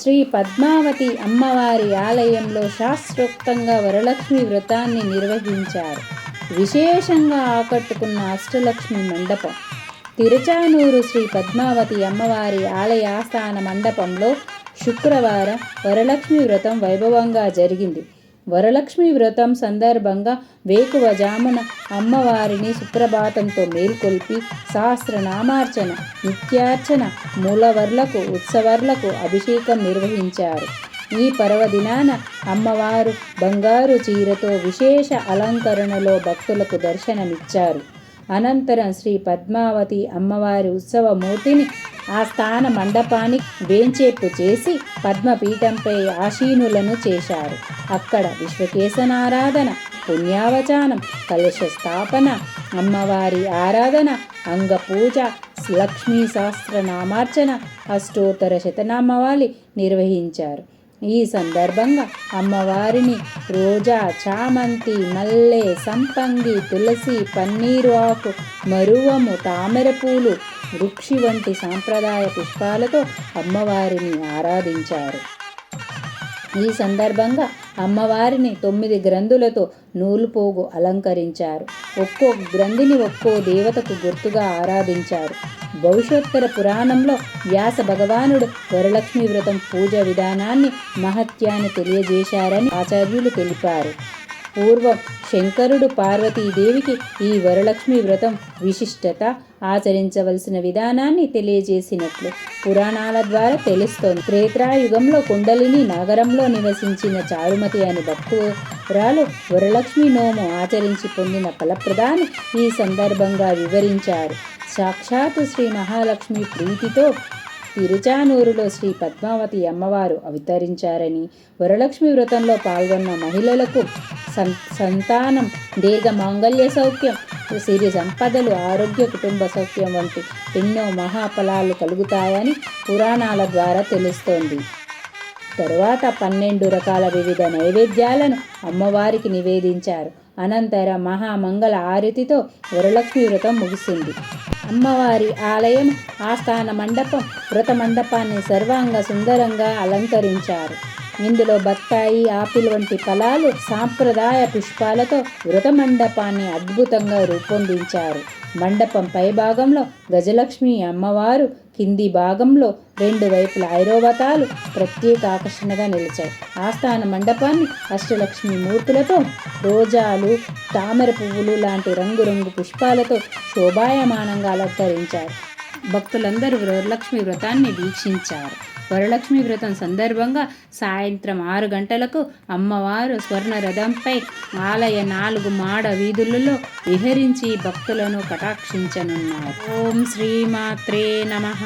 శ్రీ పద్మావతి అమ్మవారి ఆలయంలో శాస్త్రోక్తంగా వరలక్ష్మి వ్రతాన్ని నిర్వహించారు. విశేషంగా ఆకట్టుకున్న అష్టలక్ష్మి మండపం. తిరుచానూరు శ్రీ పద్మావతి అమ్మవారి ఆలయ ఆస్థాన మండపంలో శుక్రవారం వరలక్ష్మి వ్రతం వైభవంగా జరిగింది. వరలక్ష్మి వ్రతం సందర్భంగా వేకువజామున అమ్మవారిని సుప్రభాతంతో మేల్కొల్పి సహస్రనామార్చన నిత్యార్చన మూలవర్లకు ఉత్సవర్లకు అభిషేకం నిర్వహించారు. ఈ పర్వదినాన అమ్మవారు బంగారు చీరతో విశేష అలంకరణలో భక్తులకు దర్శనమిచ్చారు. అనంతరం శ్రీ పద్మావతి అమ్మవారి ఉత్సవమూర్తిని ఆ స్థాన మండపాన్ని వేంచేపు చేసి పద్మపీఠంపై ఆశీనులను చేశారు. అక్కడ విశ్వకేశనారాధన పుణ్యావచానం కలశ స్థాపన అమ్మవారి ఆరాధన అంగపూజ లక్ష్మీ సహస్రనామార్చన అష్టోత్తర శతనామవాలి నిర్వహించారు. ఈ సందర్భంగా అమ్మవారిని రోజా చామంతి మల్లె సంపంగి తులసి పన్నీరు ఆకు మరువము తామర పూలు వృక్షి వంటి సాంప్రదాయ పుష్పాలతో అమ్మవారిని ఆరాధించారు. ఈ సందర్భంగా అమ్మవారిని తొమ్మిది గ్రంథులతో నూలుపోగు అలంకరించారు. ఒక్కో గ్రంథిని ఒక్కో దేవతకు గుర్తుగా ఆరాధించారు. భవిష్యోత్తర పురాణంలో వ్యాస భగవానుడు వరలక్ష్మి వ్రతం పూజ విధానాన్ని మహత్యాన్ని తెలియజేశారని ఆచార్యులు తెలిపారు. పూర్వం శంకరుడు పార్వతీదేవికి ఈ వరలక్ష్మి వ్రతం విశిష్టత ఆచరించవలసిన విధానాన్ని తెలియజేసినట్లు పురాణాల ద్వారా తెలుస్తోంది. త్రేత్రాయుగంలో కుండలిని నగరంలో నివసించిన చారుమతి అని భక్తురాలు వరలక్ష్మి నోము ఆచరించి పొందిన ఫలప్రదాన్ని ఈ సందర్భంగా వివరించారు. సాక్షాత్ శ్రీ మహాలక్ష్మి ప్రీతితో తిరుచానూరులో శ్రీ పద్మావతి అమ్మవారు అవతరించారని వరలక్ష్మి వ్రతంలో పాల్గొన్న మహిళలకు సం సంతానం దీర్ఘ మాంగళ్య సౌఖ్యం సిరి సంపదలు ఆరోగ్య కుటుంబ సౌఖ్యం వంటి ఎన్నో మహాఫలాలు కలుగుతాయని పురాణాల ద్వారా తెలుస్తోంది. తరువాత పన్నెండు రకాల వివిధ నైవేద్యాలను అమ్మవారికి నివేదించారు. అనంతరం మహామంగళ ఆరతితో వరలక్ష్మి వ్రతం ముగిసింది. అమ్మవారి ఆలయం ఆస్థాన మండపం వ్రత మండపాన్ని సర్వాంగ సుందరంగా అలంకరించారు. ఇందులో బత్తాయి ఆపిల్ వంటి ఫలాలు సాంప్రదాయ పుష్పాలతో వ్రత మండపాన్ని అద్భుతంగా రూపొందించారు. మండపం పై భాగంలో గజలక్ష్మి అమ్మవారు కింది భాగంలో రెండు వైపుల ఐరోవతాలు ప్రత్యేక ఆకర్షణగా నిలిచాయి. ఆస్థాన మండపాన్ని అష్టలక్ష్మి మూర్తులతో రోజాలు తామర పువ్వులు లాంటి రంగురంగు పుష్పాలతో శోభాయమానంగా అలంకరించారు. భక్తులందరూ వరలక్ష్మి వ్రతాన్ని వీక్షించారు. వరలక్ష్మి వ్రతం సందర్భంగా సాయంత్రం ఆరు గంటలకు అమ్మవారు స్వర్ణ రథంపై ఆలయ నాలుగు మాడ వీధులలో విహరించి భక్తులను కటాక్షించనున్నారు. ఓం శ్రీమాత్రే నమః.